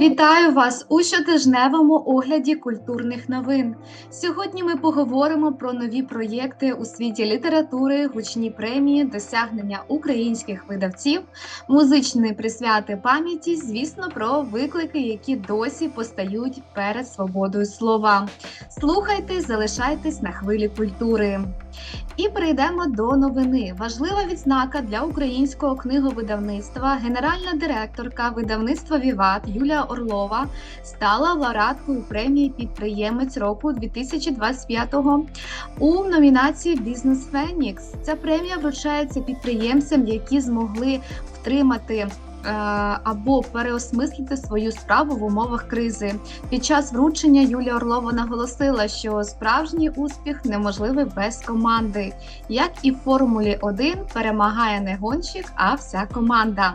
Вітаю вас у щотижневому огляді культурних новин. Сьогодні ми поговоримо про нові проєкти у світі літератури, гучні премії, досягнення українських видавців, музичні присвяти пам'яті, звісно, про виклики, які досі постають перед свободою слова. Слухайте, залишайтесь на хвилі культури. І перейдемо до новини. Важлива відзнака для українського книговидавництва. Генеральна директорка видавництва Віват Юлія Орлова стала лауреаткою премії Підприємець року 2025-го у номінації Бізнес Фенікс. Ця премія вручається підприємцям, які змогли втримати. Е, Або переосмислити свою справу в умовах кризи. Під час вручення Юлія Орлова наголосила, що справжній успіх неможливий без команди. Як і в Формулі 1 перемагає не гонщик, а вся команда.